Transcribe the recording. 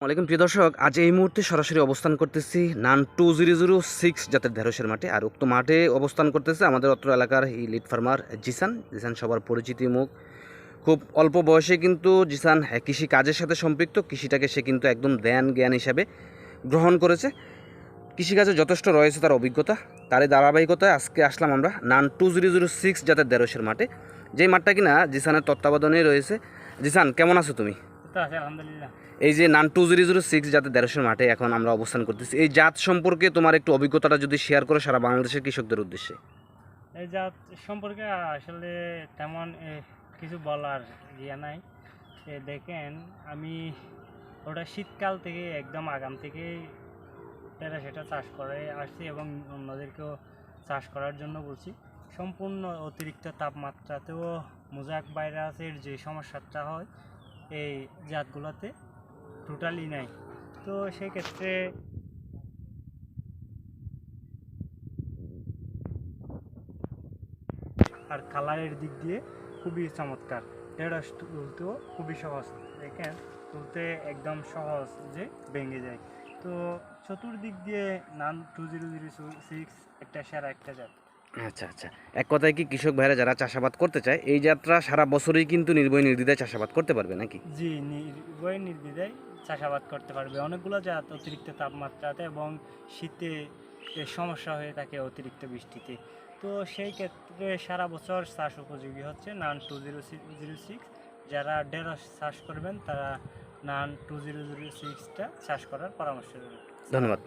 ওয়ালাইকুম প্রিয় দর্শক। আজ এই মুহূর্তে সরাসরি অবস্থান করতেছি Nun two zero zero six জাতের ঢেঁড়সের মাঠে। আর উক্ত মাঠে অবস্থান করতেছে আমাদের অত্র এলাকার এই লিড ফার্মার জিসান। জিসান সবার পরিচিতি মুখ। খুব অল্প বয়সে কিন্তু জিসান হ্যাঁ, কৃষি কাজের সাথে সম্পৃক্ত। কৃষিটাকে সে কিন্তু একদম ধ্যান জ্ঞান হিসাবে গ্রহণ করেছে। কৃষিকাজে যথেষ্ট রয়েছে তার অভিজ্ঞতা তারই ধারাবাহিকতায় আজকে আসলাম আমরা Nun two zero zero six জাতের ঢেঁড়সের মাঠে। যেই মাঠটা কিনা জিসানের তত্ত্বাবধানেই রয়েছে। জিসান কেমন আছো তুমি? আছে আলহামদুলিল্লাহ। এই যে Nun two zero zero six যাতে দেড়শোর মাঠে এখন আমরা অবস্থান করতেছি এই জাত সম্পর্কে তোমার একটু অভিজ্ঞতাটা যদি শেয়ার করো সারা বাংলাদেশের কৃষকদের উদ্দেশ্যে। এই জাত সম্পর্কে আসলে তেমন কিছু বলার ইয়ে নাই। দেখেন আমি ওটা শীতকাল থেকে একদম আগাম থেকে এটা সেটা চাষ করে আসছি এবং অন্যদেরকেও চাষ করার জন্য বলছি। সম্পূর্ণ অতিরিক্ত তাপমাত্রাতেও মোজাক ভাইরাসের যে সমস্যাটা হয় এই জাতগুলোতে টোটালি নাই। তো সেক্ষেত্রে আর কালারের দিক দিয়ে খুবই চমৎকার। ঢেঁড়স তুলতেও খুবই সহজ। দেখেন, তুলতে একদম সহজ যে ভেঙে যায়। তো চতুর্দিক দিয়ে Nun two zero zero six একটা সেরা একটা জাত। আচ্ছা আচ্ছা। এক কথায় কি কৃষক ভাইরা যারা চাষাবাদ করতে চায় এই যাত্রা সারা বছরই কিন্তু নির্ভয় নির্দ্বিধায় চাষাবাদ করতে পারবে নাকি? জি নির্ভয় নির্বিধায় চাষাবাদ করতে পারবে। অনেকগুলো জাত অতিরিক্ত তাপমাত্রাতে এবং শীতে সমস্যা হয়ে থাকে অতিরিক্ত বৃষ্টিতে। তো সেই ক্ষেত্রে সারা বছর চাষ উপযোগী হচ্ছে Nun two zero zero six. যারা ঢেঁড়স চাষ করবেন তারা নান টু জিরো জিরো সিক্সটা চাষ করার পরামর্শ দেবেন। ধন্যবাদ।